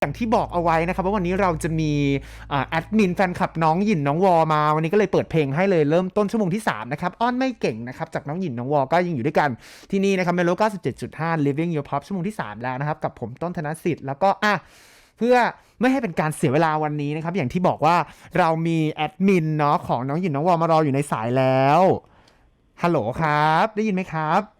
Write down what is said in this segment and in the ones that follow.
อย่างที่บอกเอาไว้นะครับว่าวันนี้เราจะมีอแอดมินแฟนคลับน้องหยินน้องวอมา วันนี้ก็เลยเปิดเพลงให้เลยเริ่มต้นชั่วโมงที่ 3 นะครับ อ้อนไม่เก่งนะครับ จากน้องหยินน้องวอก็ยังอยู่ด้วยกันที่นี่นะครับเมโล97.5 Living Your Pop ชั่วโมงที่ 3 แล้วนะครับ กับผมต้นธนสิทธิ์แล้วก็อะเพื่อไม่ให้เป็นการเสียเวลาวันนี้นะครับ อย่างที่บอกว่าเรามีแอดมินเนาะของน้องหยินน้องวอมารออยู่ในสายแล้วฮัลโหลครับ ได้ยินไหมครับ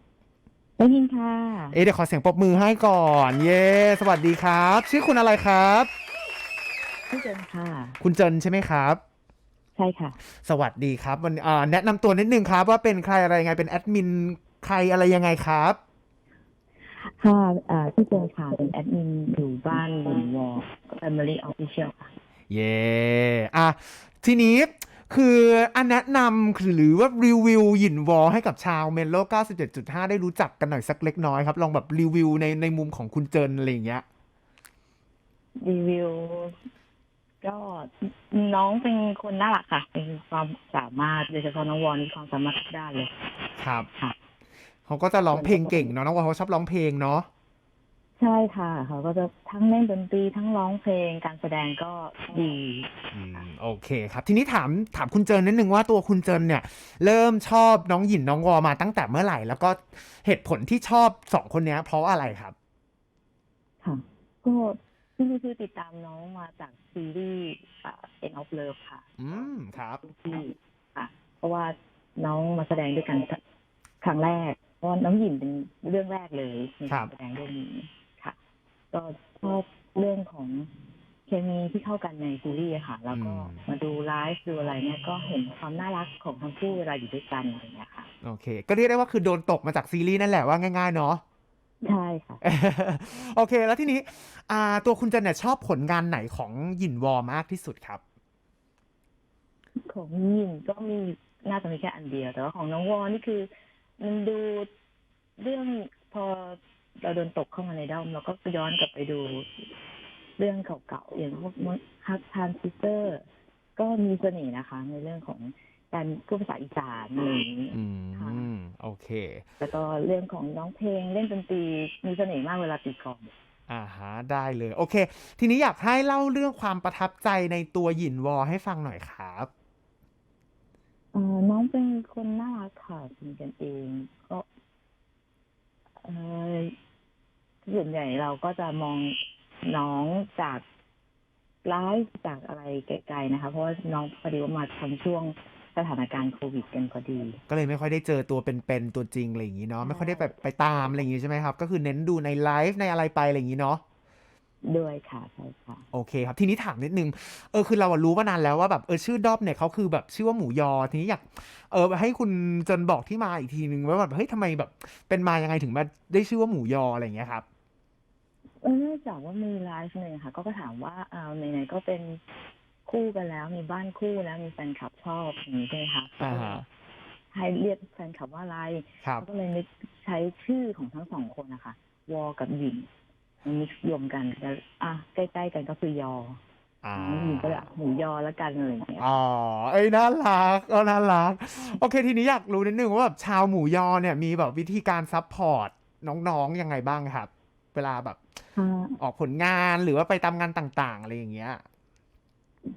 ได้ยินค่ะ เอะเดี๋ยวขอเสียงปรบมือให้ก่อน เย้สวัสดีครับ ชื่อคุณอะไรครับ พี่เจนค่ะ คุณเจินใช่ไหมครับ ใช่ค่ะ สวัสดีครับวันอ่าแนะนำตัวนิดนึงครับ ว่าเป็นใครอะไรยังไงเป็นแอดมินใครอะไรยังไงครับ ค่ะเอ่อพี่เจนค่ะ เป็นแอดมินอยู่บ้านหมุนวอล Family Official ค่ะ เย้อะทีนี้ คืออันแนะนำหรือว่ารีวิวหยินวอลให้กับชาวเมโล 97.5 ได้รู้จักกันหน่อยสักเล็กน้อยครับ ลองแบบรีวิวในในมุมของคุณเจินอะไรอย่างเงี้ยรีวิวก็น้องเป็นคนน่ารักค่ะเป็นความสามารถโดยเฉพาะน้องวอนมีความสามารถทุกด้านเลย ครับค่ะเขาก็จะร้องเพลงเก่งเนาะน้องวอลเขาชอบร้องเพลงเนาะ ใช่ค่ะ เขาก็จะทั้งเล่นดนตรีทั้งร้องเพลงการแสดงก็ดีอืมโอเคครับ ทีนี้ถามถามคุณเจินนิดนึงว่าตัวคุณเจินเนี่ย เริ่มชอบน้องหยินน้องวอมาตั้งแต่เมื่อไหร่ แล้วก็เหตุผลที่ชอบสองคนเนี้ย เพราะอะไรครับ ค่ะ ก็ที่นี่คือติดตามน้องมาจากซีรีส์อ่า End of Love ค่ะ อืมครับที่ค่ะ เพราะว่าน้องมาแสดงด้วยกันครั้งแรกเพราะว่าน้องหยินเป็นเรื่องแรกเลยในครัการบแสดงเรื่องนี้ค่ะ ก็ชอบเรื่องของเคมีที่เข้ากันในซีรีส์อะค่ะ แล้วก็มาดูไลฟ์ดูอะไรเนี่ยก็เห็นความน่ารักของทั้งคู่เวลาอยู่ด้วยกันอะไรอย่างเงี้ยค่ะ โอเค ก็เรียกได้ว่าคือโดนตกมาจากซีรีส์นั่นแหละว่าง่ายๆเนาะ ใช่ค่ะ โอเค แล้วทีนี้อ่าตัวคุณเจนเนี่ยชอบผลงานไหนของหยินวอมากที่สุดครับ ของหยินก็มีน่าจะมีแค่อันเดียว แต่ว่าของน้องวอนี่คือ มันดูเรื่องพอ เราโดนตกเข้ามาในด้อมเราก็ย้อนกลับไปดูเรื่องเก่าๆอย่างพวกฮักทานซิสเตอร์ ก็มีเสน่ห์นะคะ ในเรื่องของการพูดภาษาอีสานอะไรอย่างนี้อืค่ะมโอเค แล้วก็เรื่องของร้องเพลงเล่นดนตรีมีเสน่ห์มากเวลาตีกลองอ่าฮะได้เลย โอเค ทีนี้อยากให้เล่าเรื่องความประทับใจในตัวหยินวอให้ฟังหน่อยครับเอ่อน้องเป็นคนน่ารักค่ะเป็นกันเอง ก็เออ ส่วนใหญ่เราก็จะมองน้องจากไลฟ์จากอะไรไกลๆนะคะ เพราะว่าน้องพอดีว่ามาทำช่วงสถานการณ์โควิดกันพอดี ก็เลยไม่ค่อยได้เจอตัวเป็นๆตัวจริงอะไรอย่างนี้เนาะไม่ค่อยได้แบบไปตามอะไรอย่างนี้ใช่ไหมครับ ก็คือเน้นดูในไลฟ์ในอะไรไปอะไรอย่างนี้เนาะด้วยค่ะใช่ค่ะโอเคครับทีนี้ถามนิดนึงเออคือเราอะรู้มานานแล้วว่าแบบเออชื่อด้อมเนี่ยเขาคือแบบชื่อว่าหมูยอทีนี้อยากเออให้คุณเจนบอกที่มาอีกทีนึงว่าแบบเฮ้ยทำไมแบบเป็นมายังไงถึงมาได้ชื่อว่าหมูยออะไรอย่างเงี้ยครับ เออเนื่องจากว่ามีไลฟ์เลยค่ะ ก็ก็ถามว่าอ้าวไหนๆก็เป็นคู่กันแล้ว มีบ้านคู่แล้วมีแฟนคลับชอบอย่างนี้ใช่ไหมคะอ่าฮะ ให้เรียกแฟนคลับว่าอะไรครับ ก็เลยนึกใช้ชื่อของทั้งสองคนนะคะวอกับหยินมันมิกซ์รวมกันแล้วอะใกล้ๆกันก็คือยออ่าหยินก็เลยอะหมูยอแล้วกันอะไรอย่างเงี้ย อ๋อ เอ้ยน่ารักเออน่ารัก โอเค ทีนี้อยากรู้นิดนึงว่าแบบชาวหมูยอเนี่ยมีแบบวิธีการซัพพอร์ตน้องๆยังไงบ้างครับ เวลาแบบค่ะ ออกผลงานหรือว่าไปตามงานต่าง ๆ อะไรอย่างเงี้ย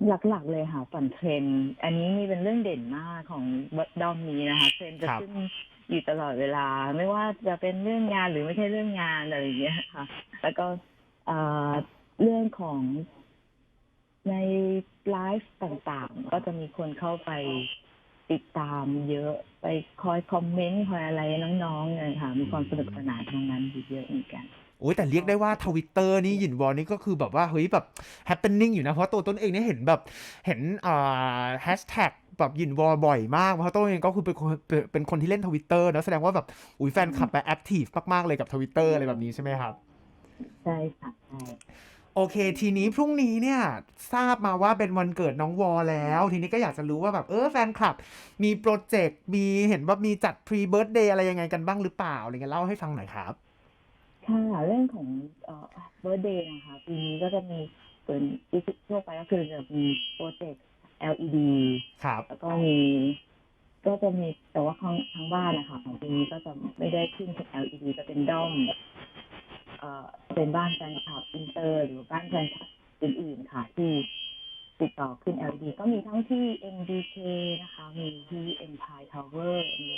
หลักๆเลยค่ะปั่นเทรนด์อันนี้นี่เป็นเรื่องเด่นมากของดอมนี้นะคะเทรนด์จะครับขึ้นอยู่ตลอดเวลา ไม่ว่าจะเป็นเรื่องงานหรือไม่ใช่เรื่องงานอะไรอย่างเงี้ยค่ะ แล้วก็เอ่อเรื่องของในไลฟ์ต่างๆ ก็จะมีคนเข้าไปติดตามเยอะไปคอยคอมเมนต์คอยอะไรน้องๆเลยค่ะ มีความสนุกสนานตรงนั้นอยู่เยอะเหมือนกัน โอ้ยแต่เรียกได้ว่าทวิตเตอร์นี่หยินวอลนี่ก็คือแบบว่าเฮ้ยแบบ happening อยู่นะ เพราะตัวต้นเองเนี่ยเห็นแบบเห็นอ่าแฮชแท็กแบบหยินวอลบ่อยมาก เพราะต้นเองก็คือเป็นคนเป็นเป็นคนที่เล่นทวิตเตอร์นะแสดงว่าแบบอุ้ยแฟนคลับไปแอคทีฟมากๆเลยกับทวิตเตอร์อะไรแบบนี้ใช่ไหมครับใช่ค่ะใช่โอเค ทีนี้พรุ่งนี้เนี่ย ทราบมาว่าเป็นวันเกิดน้องวอแล้ว ทีนี้ก็อยากจะรู้ว่าแบบเออแฟนคลับ มีโปรเจกต์มีเห็นว่ามีจัดพรีเบิร์ d เดย์อะไรยังไงกันบ้างหรือเปล่าอะไรเงี้ยเล่าให้ฟังหน่อยครับ ค่ะเรื่องของเอ่อเบ r ร์ d เดย์นะคะปีนี้ก็จะมีเปิดปีทั่วไปก็คือจะมีโปรเจกต์ LED ครับ แล้วก็มี ก็จะมีแต่ว่าทางทางบ้านนะคะของปีนี้ก็จะไม่ได้ขึ้นเป็น LED จะเป็นด้อมเอ่อเป็นบ้านแฟนคลับอินเตอร์ หรือบ้านแฟนคลับอื่นๆค่ะ ที่ติดต่อขึ้น LED ก็มีทั้งที่ MDK นะคะ มีที่ Empire Tower มี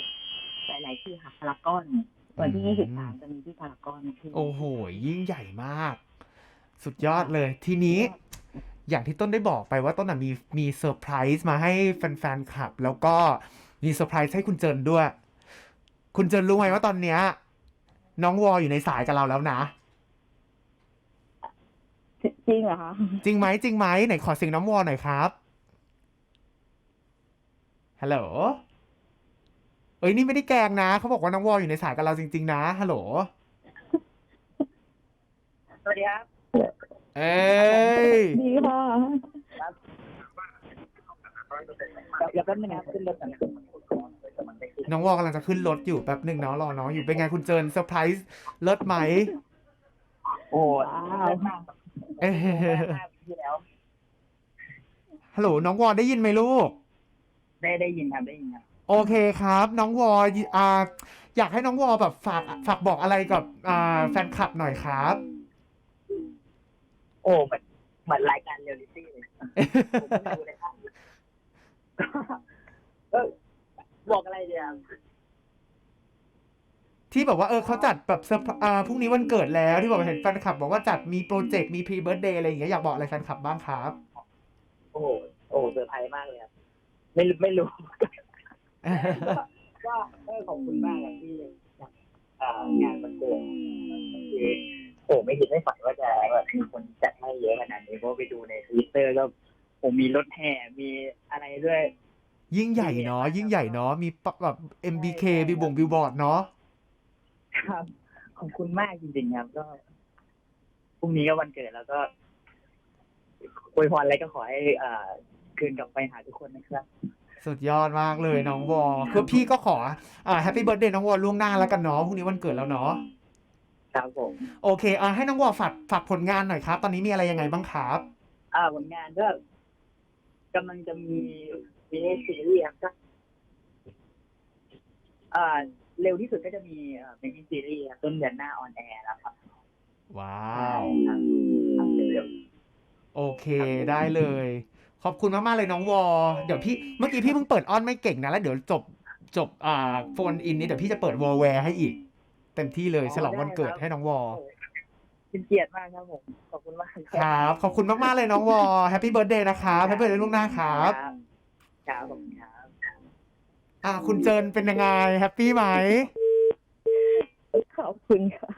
หลาย ๆ ที่ค่ะพารากอน วันที่23จะมีที่พารากอนที่โอ้โห ยิ่งใหญ่มาก สุดยอดเลย ทีนี้ อย่างที่ต้นได้บอกไปว่าต้นน่ะมีมีเซอร์ไพรส์มาให้แฟนๆคลับ แล้วก็มีเซอร์ไพรส์ให้คุณเจินด้วย คุณเจินรู้ไหมว่าตอนเนี้ย น้องวออยู่ในสายกับเราแล้วนะ จริงเหรอคะ จริงไหมจริงไหมไหนขอเสียงน้องวอหน่อยครับฮัลโหลเอ้ยนี่ไม่ได้แกล้งนะเขาบอกว่าน้องวออยู่ในสายกับเราจริง ๆ นะฮัลโหลสวัสดีครับ เอ้ยดีค่ะเดี๋ยวแป๊บนึงนะครับขึ้นรถก่อนนะน้องวอกำลังจะขึ้นรถอยู่แป๊บหนึ่งเนาะรอน้องอยู่เป็นไงคุณเจินเซอร์ไพรส์เลิศไหมโอ้โหว้าวเลิศมากเอ้ยมากที่แล้วฮัลโหลน้องวอได้ยินไหมลูก ได้ได้ยินครับได้ยินครับ โอเคครับ น้องวออ่าอยากให้น้องวอแบบฝากฝากบอกอะไรกับอ่าแฟนคลับหน่อยครับ โอ้เหมือนเหมือนรายการเรียลลิตี้เลยผมไม่ดูเลยครับเออบอกอะไรเดียวที่แบบว่าเออเขาจัดแบบเซอร์ไพรส์อ่าพรุ่งนี้วันเกิดแล้วที่บอกว่าเห็นแฟนคลับ บอกว่าจัดมีโปรเจกต์มีพรีเบิร์ดเดย์อะไรอย่างเงี้ยอยากบอกอะไรแฟนคลับบ้างครับ โอ้โหโอ้โหเซอร์ไพรส์มากเลยครับ ไม่รู้ไม่รู้ ก็เออขอบคุณมากครับที่จัดเอ่องานวันเกิดคือโอ้ไม่คิดไม่ฝันว่าจะแบบมีคนจัดให้เยอะขนาดนี้เพราะไปดูในทวิตเตอร์ก็ผมมีรถแห่มีอะไรด้วย ยิ่งใหญ่เนาะยิ่งใหญ่เนาะมีปะแบบ MBK บิวบงบิวบอร์ดเนาะครับขอบคุณมากจริงๆครับก็พรุ่งนี้ก็วันเกิดแล้วก็อวยพรอะไรก็ขอให้อ่าคืนกลับไปหาทุกคนนะครับ สุดยอดมากเลยน้องวอคือพี่ก็ขออ่าแฮปปี้เบิร์ดเดย์น้องวอล่วงหน้าแล้วกันเนาะพรุ่งนี้วันเกิดแล้วเนาะครับผมโอเคอ่าให้น้องวอฝากฝากผลงานหน่อยครับ ตอนนี้มีอะไรยังไงบ้างครับ อ่าผลงานก็กำลังจะมีมินิซีรีส์ครับก็อ่าเร็วที่สุดก็จะมีมินิซีรีส์ครับต้นเดือนหน้าออนแอร์แล้วครับ ว้าใช่วครับครับเร็วโอเคได้เลย ขอบคุณมาก ๆ เลยน้องวอ เดี๋ยวพี่เมื่อกี้พี่เพิ่งเปิดออนไม่เก่งนะ แล้วเดี๋ยวจบจบอ่าโฟนอินนี้เดี๋ยวพี่จะเปิดวอลแวร์ให้อีก เต็มที่เลยฉลองวันเกิดให้น้องวอๆเป็นเกียรติมากครับผม ขอบคุณมากครับขอบคุณมาก ๆ เลยน้องวอแฮปปี้เบิร์ดเดย์นะครับแฮปปี้เบิร์ดเดย์ล่วงหน้าครับ ครับขอบคุณครับ อ่า คุณเจินเป็นยังไงแฮปปี้ไหม ขอบคุณค่ะ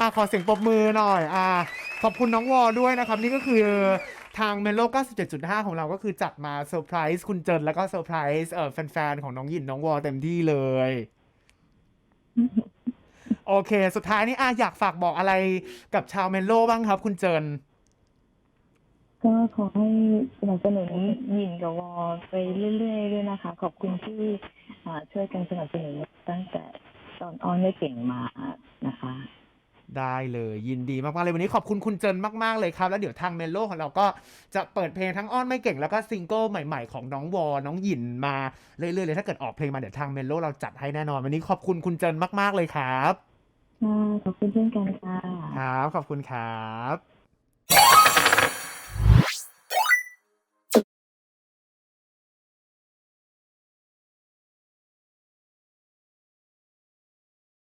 อะขอเสียงปรบมือหน่อยอะขอบคุณน้องวอด้วยนะครับ นี่ก็คือทางเมโล97.5 ของเราก็คือจัดมาเซอร์ไพรส์คุณเจินแล้วก็เซอร์ไพรส์เอ่อแฟนๆ ของน้องหยินน้องวอเต็มที่เลย โอเค สุดท้ายนี้อะอยากฝากบอกอะไรกับชาวเมโลบ้างครับ คุณเจิน ก็ขอให้สนับสนุนหยินกับวอไปเรื่อยๆด้วยนะคะ ขอบคุณที่อ่าช่วยกันสนับสนุนตั้งแต่ตอนออนไม่เก่งมานะคะ ได้เลยยินดีมากๆเลยวันนี้ขอบคุณคุณเจินมากๆเลยครับ แล้วเดี๋ยวทางเมโลของเราก็จะเปิดเพลงทั้งอ้อนไม่เก่งแล้วก็ซิงเกิลใหม่ๆของน้องวอน้องหยินมาเรื่อยๆเลยถ้าเกิดออกเพลงมาเดี๋ยวทางเมโลเราจัดให้แน่นอน วันนี้ขอบคุณคุณเจินมากๆเลยครับค่ะขอบคุณเช่นกันค่ะครับขอบคุณครับ